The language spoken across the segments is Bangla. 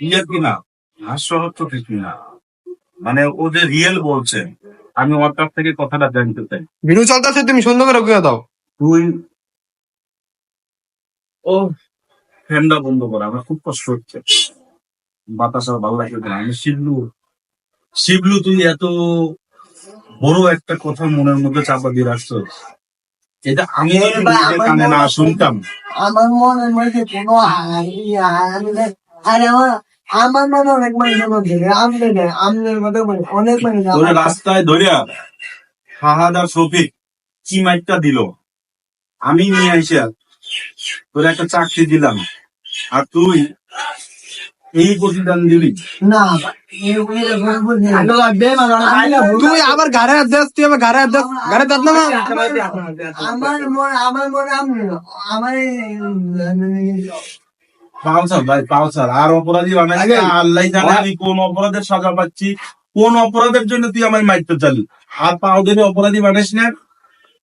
ইয়ে না মানে ও যে রিয়েল বলছে আমি ওর কাছ থেকে কথাটা জানতে চাই। ভিডিও চলতেছে তুমি সুন্দর করে গুয়ে দাও। তুই ও ফ্যানটা বন্ধ কর আমার খুব কষ্ট হচ্ছে। বাতাস আর ভালো লাগছে না। আমি শিবলু শিবলু তুই এত বড় একটা কথা মনের মধ্যে চাপা দিয়ে রাখছো এটা আমি কানে না শুনতাম। আমার মনের মধ্যে কোনো আরে আমার আমার মনে অনেক মানুষের মধ্যে আমলে নেই আমলের মধ্যে অনেক মানুষ রাস্তায় ধরিয়া ফাহাদ আর শফিক কি দিল? আমি নিয়ে আইসা তোর একটা চাকরি দিলাম। আর তুই এই প্রতিদান না। তুই আবার ঘরে হাত তুই আবার ঘরে হাত ঘরে দেস না আমার মনে আমার মনে আমি আমার পালসার ভাই পালসার আর অপরাধী বানাই আল্লাহ জানে আমি কোন অপরাধের সাজা পাচ্ছি। কোন অপরাধের জন্য তুই আমার মাইতে চালি? আর পাও দেবে অপরাধী বানাইস না।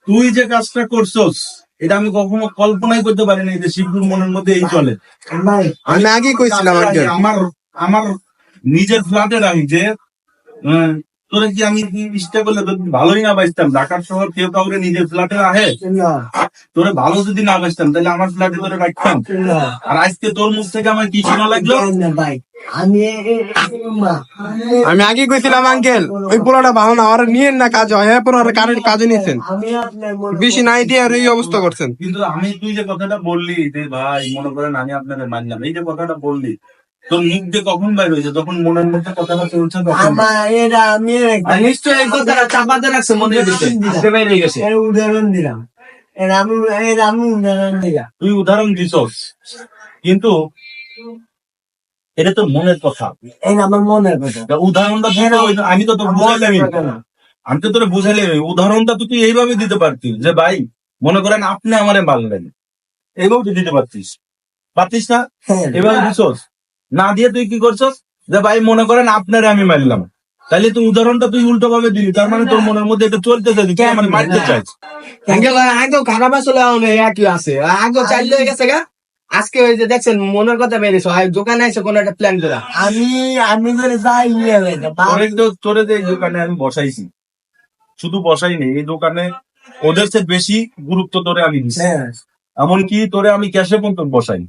তুই যে কাজটা করছস এটা আমি কখনো কল্পনাই করতে পারিনি যে শিবগুরু মনের মধ্যে এই চলে। আমি আগেই কইছিলাম আমার আমার নিজের ফ্ল্যাটে রাখি যে তোরে কি আমি কি ইচ্ছা করলে ভালোই না বাঁচতাম? ঢাকার শহর কেউ কাউরে নিজের ফ্ল্যাটে না তোরে ভালো যদি না বাঁচতাম তাহলে আমার ফ্ল্যাটে তোরে রাখতাম। আর আজকে তোর মুখ থেকে আমার কি শোনা লাগল? আমি আগেই কইছিলাম আঙ্কেল ওই পোলাটা ভালো না আর নিয়েন না কাজ হয়। হ্যাঁ পুরো কারেন্ট কাজে নিয়েছেন বেশি নাই দিয়ে আর এই অবস্থা করছেন। কিন্তু আমি তুই যে কথাটা বললি যে ভাই মনে করেন আমি আপনাদের মানলাম এই যে কথাটা বললি তোর মুখ দিয়ে কখন বাইর হয়েছে? তখন মনের মধ্যে কথাটা চলছে তখন। আমার এরা আমি নিশ্চয়ই এই কথাটা চাপাতে রাখছে মনে দিতে আজকে বাইরে গেছে। এর উদাহরণ দিলাম। এর আমি এর আমি উদাহরণ দিলাম। তুই উদাহরণ দিছস। কিন্তু এটা তো মনের কথা। এর আমার মনের কথা। উদাহরণটা আমি তো তোর বুঝাইলামই আমি তো তোর বুঝাইলাম উদাহরণটা তো তুই এইভাবে দিতে পারতিস যে ভাই মনে করেন আপনি আমারে মারলেন। এইভাবে তুই দিতে পারতিস। পারতিস না? হ্যাঁ। এভাবে দিছস? না দিয়ে তুই কি করছস? যে ভাই মনে করেন আপনারে আমি মারলাম। তাইলে তুই উদাহরণটা তুই উল্টো ভাবে দিলি। তার মানে তোর মনের মধ্যে এটা চলতেছে যে তুই আমার মারতে চাইছ আগে খারাপ আসলে একই আছে। আগে চাইলে হয়ে গেছে গা। আজকে ওই যে দেখছেন মনের কথা বেরিয়েছে। আর দোকানে এসে কোনো একটা প্ল্যান করা আমি আমি করে যাই তোরে তো তোরে যে দোকানে আমি বসাইছি। শুধু বসাইনি এই দোকানে ওদের চেয়ে বেশি গুরুত্ব তোরে আমি দিচ্ছি হ্যাঁ। এমনকি তোরে আমি ক্যাশে পর্যন্ত বসাই।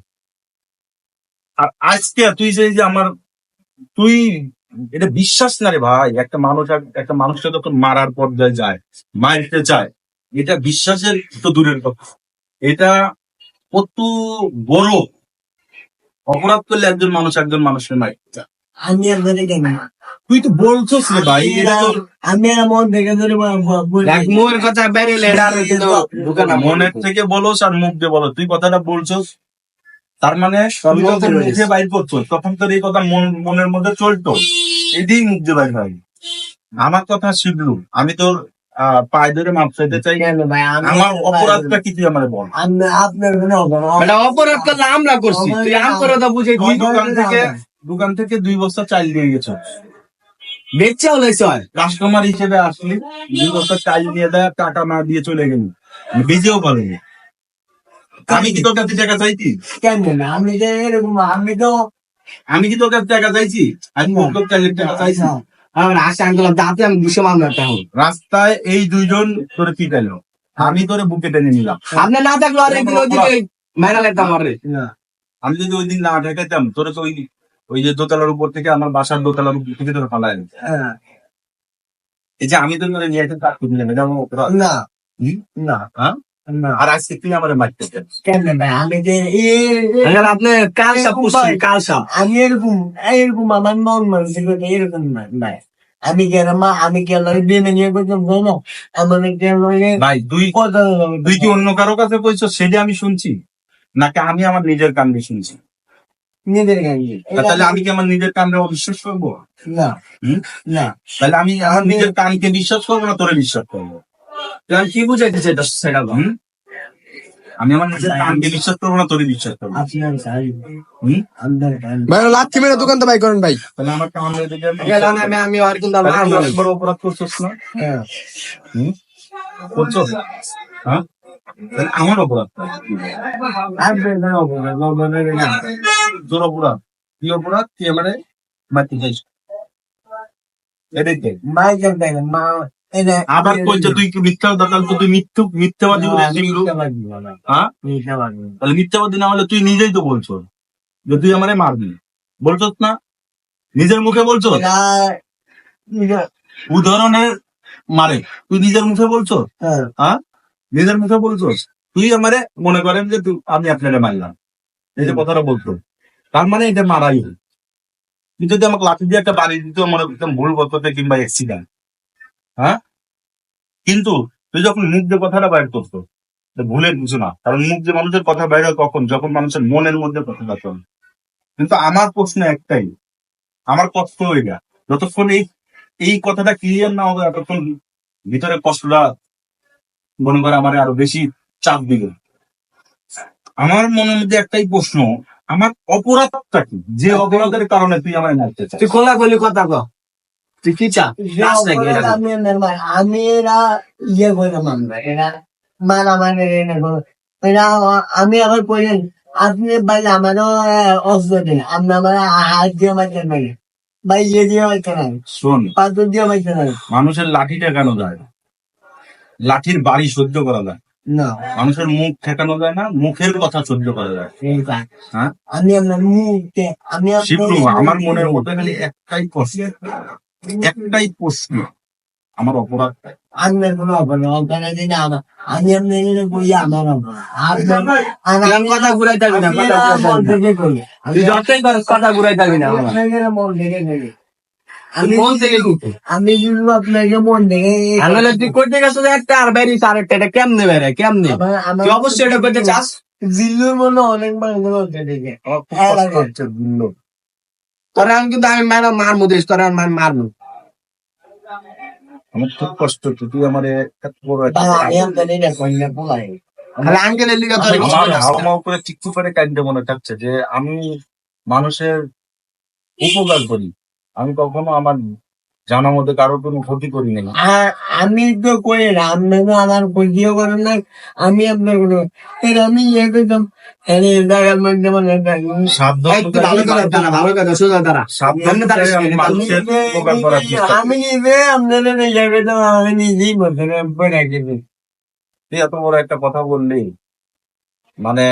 আর আজকে তুই যে আমার তুই এটা বিশ্বাস না রে ভাই একটা মানুষ এক- একটা মানুষকে যখন মারার পর্যায়ে যায় মারতে চায় এটা বিশ্বাসের তো দূরের কথা। এটা কত বড় অপরাধ করলে একজন মানুষ একজন মানুষের মারতে চায়। আমি আপনাদের কেন তুই তো বলছস রে ভাই এটা তো আমি এমন দেখে ধরে দেখ মুখের কথা বেরিয়ে আর কিন্তু মনের থেকে বলোস আর মুখ দিয়ে বলো তুই কথাটা বলছস? তার মানে তুই যখন মুখে বাইর করছ তখন তোর এই কথা মন- মনের মধ্যে চলতো। এদিই মুখ দিয়ে বাইর হয় আমার কথা শিখলু আমি তোর আহ, পায়ে ধরে মাপ চাইতে চাই। আমার অপরাধটা কি তুই আমার বল? আপনার অপরাধ করলে আমরা করছি। তুই আম বুঝে তুই দোকান থেকে দোকান থেকে দুই বস্তা চাল দিয়ে গেছ। বেচে হলে কাস্টমার হিসেবে আসলি। দুই বস্তা চাল দিয়ে দেয় টাকা না দিয়ে চলে গেলি। বেজেও পারবি আমি কি তোর কাছে টাকা চাইছি? কেন না? আমি যে এরকম আমি তো আমি কি তোর কাছে টাকা চাইছি? আমি তোর কাছে টাকা চাইছি। আমার আশা আঙ্কেল দাঁতে আমি দুশো মামলা একটা রাস্তায় এই দুইজন তোরে পিটাইলো আমি তোরে বুকে টেনে নিলাম। আপনি না থাকলে আর একদিন ওইদিকে মাইরা লাগতাম আরে আমি যদি ওই দিন না ঠেকাইতাম তোরে তো ওই ওই যে দোতলার উপর থেকে আমার বাসার দোতলার উপর থেকে তোরে দিত। হ্যাঁ, এই যে আমি তো নিয়ে আমার না। না। হ্যাঁ? না আর আজকে তুই আমার মারতে কেন ভাই আমি যে আপনি কাল সাপ কাল সাপ আমি এরকম এরকম আমার মন মানসিকতা এরকম না ভাই। আমি কেন মা আমি কেন বিয়ে নিয়ে করতাম জানো আমার কেন ভাই দুই কথা তুই কি অন্য কারও কাছে বলছো সেটা আমি শুনছি? নাকি আমি আমার নিজের কান দিয়ে শুনছি? নিজের তা তাহলে আমি কি আমার নিজের কানরে অবিশ্বাস করব? না। হুম? না। তাহলে আমি আমার নিজের কানকে বিশ্বাস করব না তোরে বিশ্বাস করব? কি বুঝাইতে চাই সেটা? আমি আমার নিজের কানকে বিশ্বাস করব না বিশ্বাস করব। ভাই লাথি মেরে দোকান তো ভাই করেন ভাই। তাহলে আমার আমি আর কিন্তু বড় অপরাধ করছিস না? হ্যাঁ? করছ? হ্যাঁ? আমার অপরাধ। তোর অপরাধ। কি অপরাধ? তুই আমারে মারতে চাইছ এটাই তো। মাইকেল দেখেন মা আবার কইছে তুই কি মিথ্যা দরকার তো তুই মিথ্যু মিথ্যাবাদী হ্যাঁ? তাহলে মিথ্যাবাদী না হলে তুই নিজেই তো বলছো যে তুই আমারে মারবি। বলছস না? নিজের মুখে বলছো উদাহরণের মারে। তুই নিজের মুখে বলছো হ্যাঁ। নিজের মুখে বলছো তুই আমারে মনে করেন যে তুই আমি আপনারে মারলাম। এই যে কথাটা বলতো তার মানে এটা মারাই তুই যদি আমাকে লাঠি দিয়ে একটা বাড়ি দিত মনে করতাম ভুল বলতে কিংবা অ্যাক্সিডেন্ট হ্যাঁ? কিন্তু তুই যখন মুখ দিয়ে কথাটা বাইর করতো ভুলের কিছু না। কারণ মুখ দিয়ে মানুষের কথা বাইরে হয় কখন? যখন মানুষের মনের মধ্যে কথাটা চলে কিন্তু আমার প্রশ্ন একটাই আমার কষ্ট হয়ে গা যতক্ষণ এই এই কথাটা ক্লিয়ার না হবে ততক্ষণ ভিতরে কষ্টটা মনে করে আমার আরও বেশি চাপ দিবে। আমার মনের মধ্যে একটাই প্রশ্ন আমার অপরাধটা কি? যে অপরাধের কারণে তুই আমার তুই খোলা খোলি কথা কো তুই কি চা? আমি এরা ইয়ে করে মানবে এরা। এরা আমি আবার বলেন আপনি ভাই আমারও অস্ত্র দেন আপনি আমার হাত দিয়ে মারতে ভাই ইয়ে দিয়ে মারতে শোন পাথর দিয়ে মারতে পারি মানুষের লাঠিটা কেন যায় লাঠির বাড়ি সহ্য করা যায়? না মানুষের মুখ ঠেকানো যায় না? মুখের কথা সহ্য করা যায়? হ্যাঁ? আমি আপনার মুখে আমি আমার মনের মধ্যে খালি একটাই প্রশ্ন। একটাই প্রশ্ন আমার অপরাধ কোনো অপরাধ আমি আপনার বই আমার অপরাধ আর কথা ঘুরাই থাকবি না মন যতই কথা ঘুরাই থাকবি না মন থেকে আমি মন থেকে আমি আপনাকে মন থেকে তুই করতে একটা আর বেরিস আর একটা এটা কেমনে বেরে কেমনে আমার আমার তুই অবশ্যই এটা করতে চাস জিল্লুর মনে অনেক হচ্ছে দেখে তোরা আমি কিন্তু আমি মারা মারমু দিস তোরা আমি মারমু। আমার খুব কষ্ট হচ্ছে তুই আমার এত বড় মনে আমি মানুষের উপকার করি। আমি কখনো আমার জানা মধ্যে কারোর কোনো ক্ষতি করি নাই আমি তো করি না আপনাকে আমার ক্ষতিও করেন না আমি আপনার কোনো আমি ইয়ে মধ্যে মানে আমি নিজে আপনাদের ইয়ে আমি নিজেই তুই এত বড় একটা কথা বললি মানে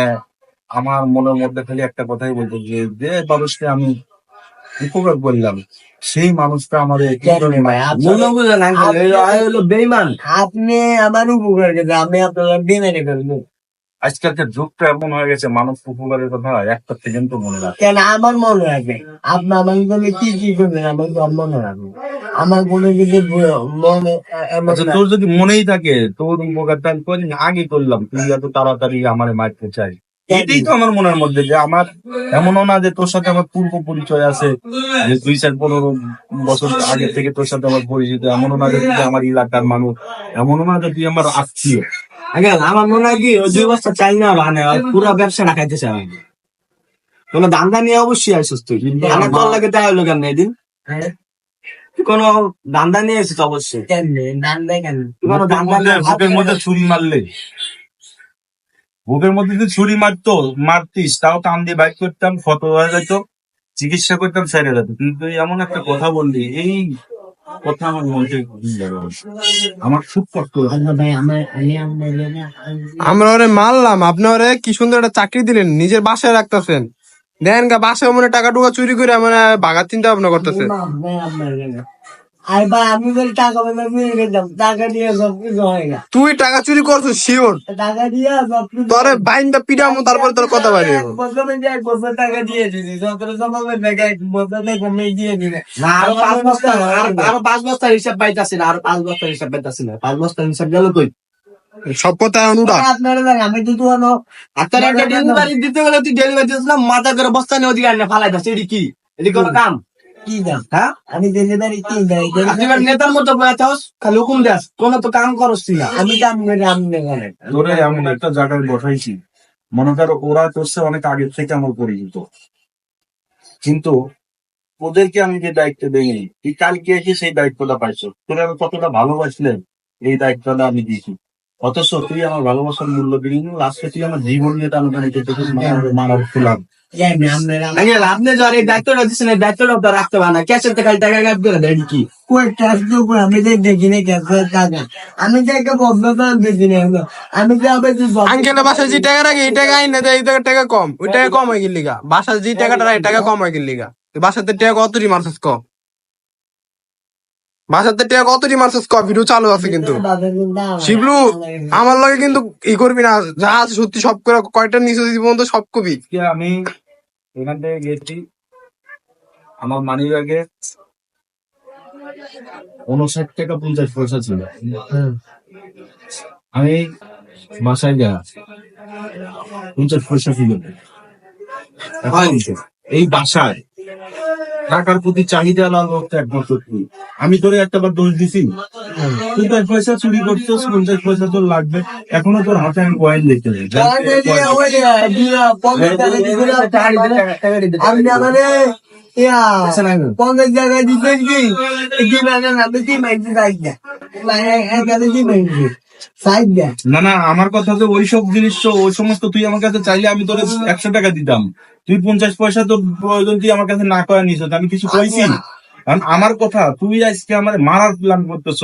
আমার মনের মধ্যে খালি একটা কথাই বলতো যে যে মানুষকে আমি উপকার করলাম। সেই মানুষটা আমাদের মনে বেইমান আপনি আমার উপকার করতে আমি আপনার বিমানে করব আজকালকার যুগটা এমন হয়ে গেছে মানুষ উপকারের কথা একটা সেকেন্ড মনে রাখে। কেন? আমার মনে রাখবে। আপনি আমার জন্য কি কি করবেন আমার সব মনে রাখবে আমার কিছু ব- মনে আচ্ছা তোর যদি মনেই থাকে তোর উপকারটা আমি আগে করলাম তুই এত তাড়াতাড়ি আমার মারতে চাই এটাই তো আমার মনের মধ্যে যে আমার এমনও না যে তোর সাথে আমার পূর্ব পরিচয় আছে যে দুই চার পনেরো বছর আগে থেকে তোর সাথে আমার পরিচিত এমনও না যে তুই আমার এলাকার মানুষ এমনও না যে তুই আমার আত্মীয়। আমার মনে হয় কি ওই দুই বছর চাই না মানে পুরো ব্যবসাটা খাইতেছে আমি কোনো ধান্দা নিয়ে অবশ্যই আসিস তুই। আমার তোর লাগে তাই হলো কেন এদিন? হ্যাঁ? কোনো ধান্দা নিয়ে এসেছিস অবশ্যই। দেয় কেন? কোনো বুকের মধ্যে ছুরি মারলে। বুকের মধ্যে যদি ছুরি মারতো মারতিস তাও টান দিয়ে বাইক করতাম ক্ষত হয়ে যেত চিকিৎসা করতাম সেরে যেত। কিন্তু এমন একটা কথা বললি এই কথা আমার খুব কষ্ট আমার- ওরে মারলাম। আপনি ওরে কি সুন্দর একটা চাকরি দিলেন নিজের বাসায় রাখতেছেন। দেন গা বাসায় মনে টাকা টুকা চুরি করে মানে ভাগার চিন্তা ভাবনা করতেছে আর ভাই, আমি বলি টাকা পয়সা চুরি করতাম টাকা দিয়ে সব কিছু হয় না। তুই টাকা চুরি করছিস শিওর? টাকা দিয়ে সব কিছু তোরে বাইন্দা পিটামো তারপরে তোর কথা বাইরে এক বছরে যে এক বছর টাকা দিয়ে দিছি সতেরো সতেরো টাকা এক বছর দিয়ে দিলে। না আরও পাঁচ বস্তা আরো- আরও পাঁচ বস্তার হিসাব পাইতাছি না আরও পাঁচ বস্তার হিসাব পাইতাছি না। পাঁচ বস্তার হিসাব গেল কই? সব কথা আপনারা আমি তো একটা ডেলিভারি দিতে গেলে তুই ডেলিভারি না মাথা করে বস্তা নিয়ে ওদিকে আনে ফালাই দাস এটি কি? এটি কোনো কাম? কি দাম হ্যাঁ আমি ডেলিভারি কি দেয় এবার নেতার মতো বয়ে থাকস খালি হুকুম দাস কোনো তো কাম করস না। আমি কাম করে আপনি করেন তোরে এমন একটা জায়গায় বসাইছি মনে করো ওরা তোর অনেক আগে থেকে আমার পরিচিত। কিন্তু ওদেরকে আমি যে দায়িত্ব দেইনি তুই কালকে এসে সেই দায়িত্বটা পাইছো। তোরা আমি কতটা ভালোবাসলেন এই দায়িত্বটা আমি দিয়েছি। অথচ তুই আমার ভালোবাসার মূল্য দিলি লাস্টে তুই আমার জীবন নিয়ে টানাটানি করতেছিস মানব ফুলাম এমনি আপনারা আঙ্কেল আপনি যার এই দায়িত্বটা দিচ্ছেন এই দায়িত্বটা রাখতে পারেন না। ক্যাশের টাকা করে দেয় কি কই আমি তো দেখিনি টাকা। আমি তো একটা আমি তো আবার বাসায় যে টাকা রাখি এই টাকা আইন এই টাকা টাকা কম। ওই টাকা কম হয়ে গেল লিগা বাসায় যে টাকাটা রাখি টাকা কম হয়ে গেল লিগা বাসাতে টাকা কতটি মারছিস ক? বাসাতে টাকা কতটি মারছিস ক ভিডিও চালু আছে কিন্তু। শিবলু আমার লগে কিন্তু ই করবি না। যা আছে সত্যি সব করে কয়টা নিচে দিদি তো সব কবি। আমি এখান থেকে গেছি। আমার মানি ব্যাগে উনষাট টাকা পঞ্চাশ পয়সা ছিল। আমি বাসায় যা পঞ্চাশ পয়সা ছিল। এই বাসায় টাকার প্রতি চাহিদা লাগল একমাত্র তুই আমি তোরে একটা বার দোষ দিছি। তুই দশ পয়সা চুরি করছিস পঞ্চাশ পয়সা তোর লাগবে। এখনও তোর হাতে আমি কয়েন দেখতে পঞ্চাশ দিচ্ছেন কি দেয় দেয় না না আমার কথা যে ওই সব জিনিস তো ওই সমস্ত তুই আমার কাছে চাইলে আমি তোর একশো টাকা দিতাম। তুই পঞ্চাশ পয়সা তোর প্রয়োজন তুই আমার কাছে না করে নিস আমি কিছু কইছি? কারণ আমার কথা তুই আজকে আমার মারার প্ল্যান করতেছ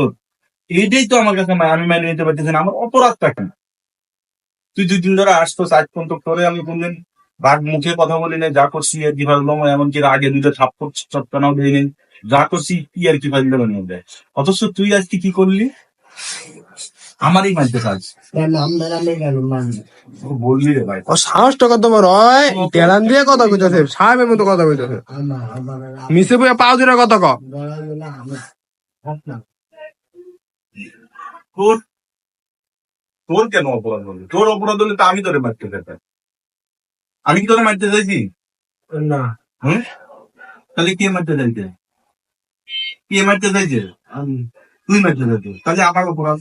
এইটাই তো আমার কাছে আমি মেনে নিতে পারতেছি না আমার অপরাধটা কেন তুই দুই দিন ধরে আসতো আজ পর্যন্ত তোরে আমি কোনদিন রাগ মুখে কথা বলি না যা করছি আর কি ভাবলাম এমনকি আগে দুটো থাপ্পড় চটকানাও দিই নেই যা করছি কি আর কি দেবেন অথচ তুই আজকে কি করলি? আমারই কেন? আমি বললি রে ভাই। ও সাহসটা কত বড় হয় টেলান দিয়ে কথা কইতেছে সাহেবের মতো কথা কইতেছে মিশে বইয়া পাও দিরা কথা ক? তোর তোর কেন অপরাধ হলো? তোর অপরাধ হলে তো আমি তোরে মারতে চাইতাম। আমি কি তোরে মারতে চাইছি? না। হুম? তাহলে কে মারতে চাইছে? কে মারতে চাইছে? তুই মারতে চাইছে তাহলে আমার অপরাধ।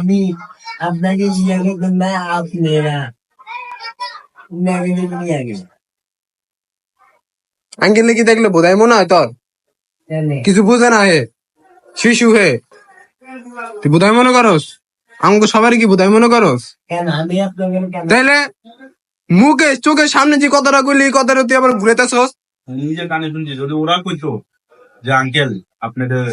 আমি আপনাকে আপনারা গেল আঙ্কেলে কি দেখলে বোধাই মনে হয় তোর? কিছু বুঝে না হে। শিশু হে। তুই বোধাই মনে করস? আমাকে সবারই কি বোধাই মনে করস? তাইলে মুখে চোখের সামনে যে কথাটা কইলি এই কথাটা তুই আবার ঘুরেতেছস আমি নিজের কানে শুনছি। যদি ওরা কইতো যে, আঙ্কেল, আপনাদের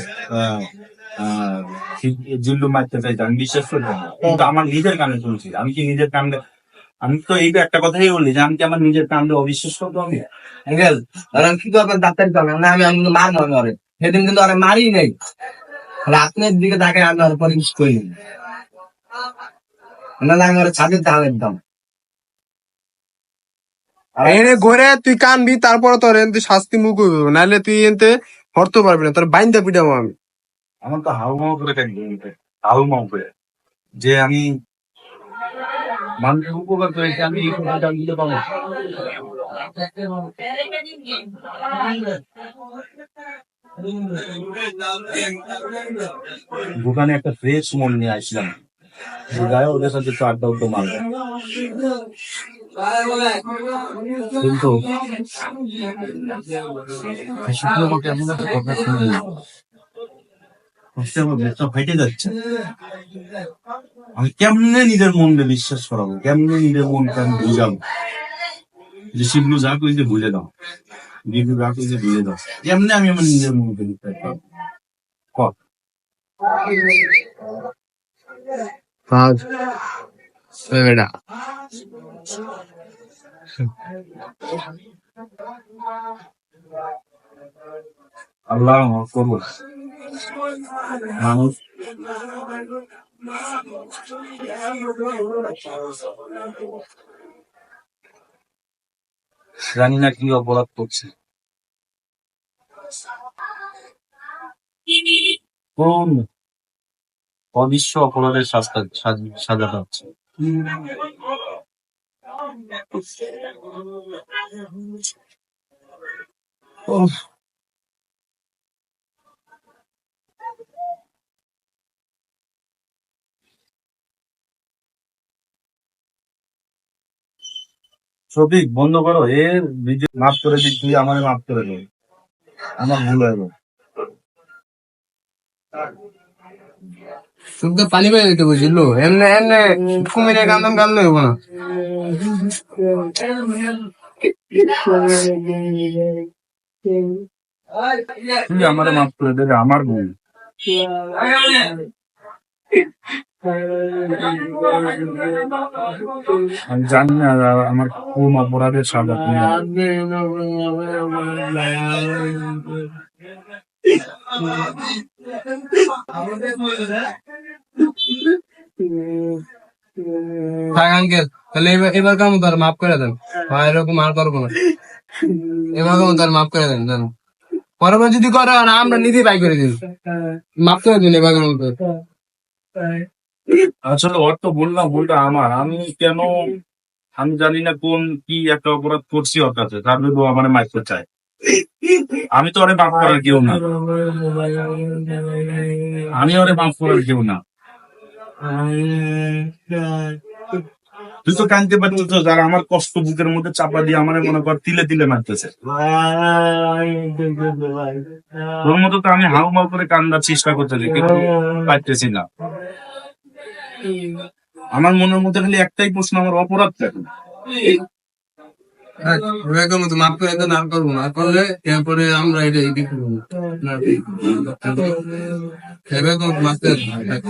জিল্লু মারতে চাইছে, আমি বিশ্বাস করি কিন্তু আমার নিজের কানে শুনছি। আমি কি নিজের কানে আমি তো এই একটা কথাই বলি যে, আমি কি আমার নিজের কানে অবিশ্বাস করব আমি? আঙ্কেল কি করবেন ডাক্তার করবেন না, আমি আমি মার মনে করে সেদিন কিন্তু আমি মারি নাই। আপনার দিকে তাকে আমি আর পরে করি না। না আমি ওর ছাদের দাম একদম। এনে ঘরে তুই কানবি তারপরে তোর এনতে শাস্তি মুখ হইব। নাহলে তুই এনতে হরতে পারবি না তোর বাইন্দা পিটাবো আমি। আমার তো হাউ মাউ করে থাকবে হাউ মাউ করে। যে আমি মানুষের উপকার করেছি আমি এই উপকারটা নিতে পাবো দোকানে একটা ফ্রেশ মন নিয়ে আসলাম। গায়ে ওদের সাথে একটু আড্ডা উড্ডা মারবো। কিন্তু ফেটে যাচ্ছে। কেমনে নিজের মনকে বিশ্বাস করাবো? কেমনে নিজের মনকে আমি বুঝাবো? যে শিবলু যা কইছে বুঝে দাও। বিবু যা কইছে বুঝে দাও। কেমনে আমি আমার নিজের মনকে বিশ্বাস করব? কর আজ বেটা আল্লাহ করব মানুষ জানি না কি অপরাধ করছে। কোন অবিশ্ব অপরাধের সাজ- সাজা হচ্ছে শফিক বন্ধ করো, এর ভিডিও মাফ করে দিই, তুই আমারে মাফ করে দে আমার ভুল হয়ে। তুমি তো পানি পেয়ে দিতে বুঝলো। এমনি এমনি কুমিরে কান্দন কান্দন হইব না। তুই আমার মাফ করে আমার আমি জানি না আমার অপরাধের এবার কেমন মাফ না। মাফ যদি করে আমরা নিজে বাই করে দিন মাফ করে দিন এবার কেমন আসলে ওর তো বললাম, ভুলটা আমার। আমি কেন আমি জানি না কোন কি একটা অপরাধ করছি ওর কাছে। তার আমার মারতে চায়। আমি তো ওরে মাফ করার কেউ না। আমি ওরে মাফ করার কেউ না। তুই তো কানতে তো যারা আমার কষ্ট বুকের মধ্যে চাপা দিয়ে আমার মনে কর তিলে তিলে মারতেছে। তোর মতো তো আমি হাউ মাউ করে কান্দার চেষ্টা করতেছি কিন্তু পারতেছি না। আমার মনের মধ্যে খালি একটাই প্রশ্ন, আমার অপরাধ থাক, তো মাফ করে দেন আর করব না। করলে এরপরে আমরা এটা এই দিকে করব। না, এবার কেমন তো মাফ করে দেন থাক।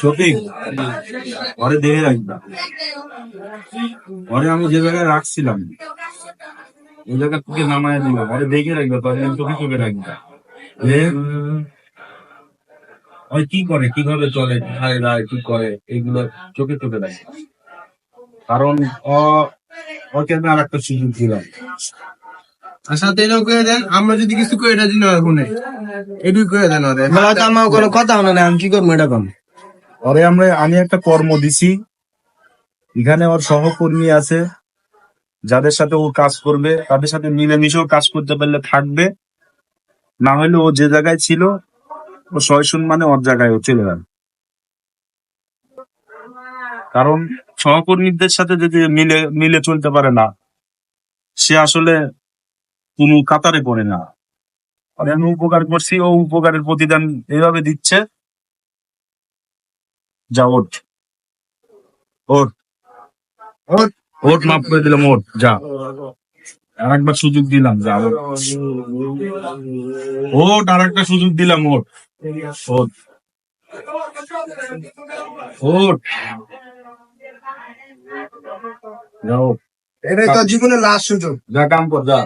সঠিক। ঘরে দেখে রাখবা। ঘরে আমি যে জায়গায় রাখছিলাম ওই জায়গা থেকে নামায় দিবা। ঘরে দেখে রাখবা আমি চোখে চোখে রাখবা। ওই কি করে? কীভাবে চলে? খায় দায় কি করে? এগুলো চোখে চোখে রাখবা কারণ ওকে আমি আর একটা সুযোগ দিলাম। আর সাথে করে দেন। আমরা যদি কিছু করে এটা দিন ওখানে এটুকু করে দেন ওদের। বলা তো আমার কোনো কথা হলো না আমি কি করব এটা কম? ওরে আমরা আমি একটা কর্ম দিছি। এখানে ওর সহকর্মী আছে। যাদের সাথে ও কাজ করবে তাদের সাথে মিলেমিশেও কাজ করতে পারলে থাকবে। না হলে ও যে জায়গায় ছিল, ও সয়সুন মানে ওর জায়গায় ও চলে গেল। কারণ সহকর্মীদের সাথে যদি মিলে মিলে চলতে পারে না, সে আসলে কোনো কাতারে পড়ে না। আমি উপকার করছি, ও উপকারের প্রতিদান এইভাবে দিচ্ছে, যা ওট ওট ওঠ মাফ করে দিলাম ওট যা। আর একবার সুযোগ দিলাম যা আর একটা সুযোগ দিলাম ওঠ। ওঠ। যা এটাই তো জীবনের লাস্ট সুযোগ। যা কাম কর যা।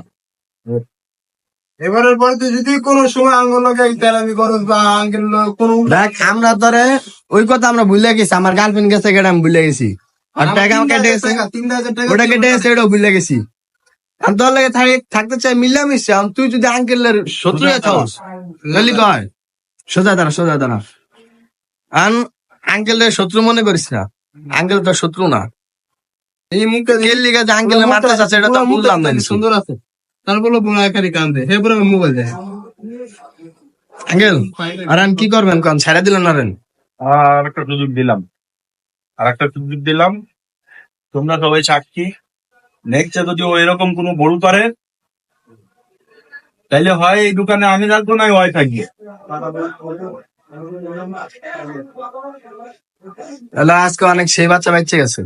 এবারের পরে তো যদি কোনো সময় আঙ্গুল লোকে তেরামি করস বা আঙ্কেল কোনো দেখ আমরা তোরে ওই কথা আমরা ভুলে গেছি আমার গার্লফ্রেন্ড গেছে কেটে আমি ভুলে গেছি। আর টাকা কেটে গেছে তিন হাজার টাকা ওটা কেটে গেছে ওটাও ভুলে গেছি। আমি তোর লাগে থাকি- থাকতে চাই মিলামিশে। আমি তুই যদি আঙ্কেলের শত্রু আছস তাহলে কয় সোজা দাঁড়া সোজা দাঁড়া। আন আঙ্কেলের শত্রু মনে করিস না। আঙ্কেল তোর শত্রু না। এই মুখটা কে লিগে যে আঙ্কেলের মারতে চাচ্ছে এটা তো বুঝলাম না সুন্দর আছে। তারপরে বোনা একারি কান্দে। হে পরে মোবাইল দেয় আঙ্কেল আর আমি কি করবেন কোন? ছেড়ে দিলেন না আর একটা সুযোগ দিলাম। আর একটা সুযোগ দিলাম। তোমরা সবাই সাক্ষী। নেক্সট যদি ও এরকম কোনো বড় করে, তাইলে হয় এই দোকানে আমি থাকব না হয় থাকবে তাহলে আজকে অনেক সেই বাচ্চা বাচ্চা গেছে।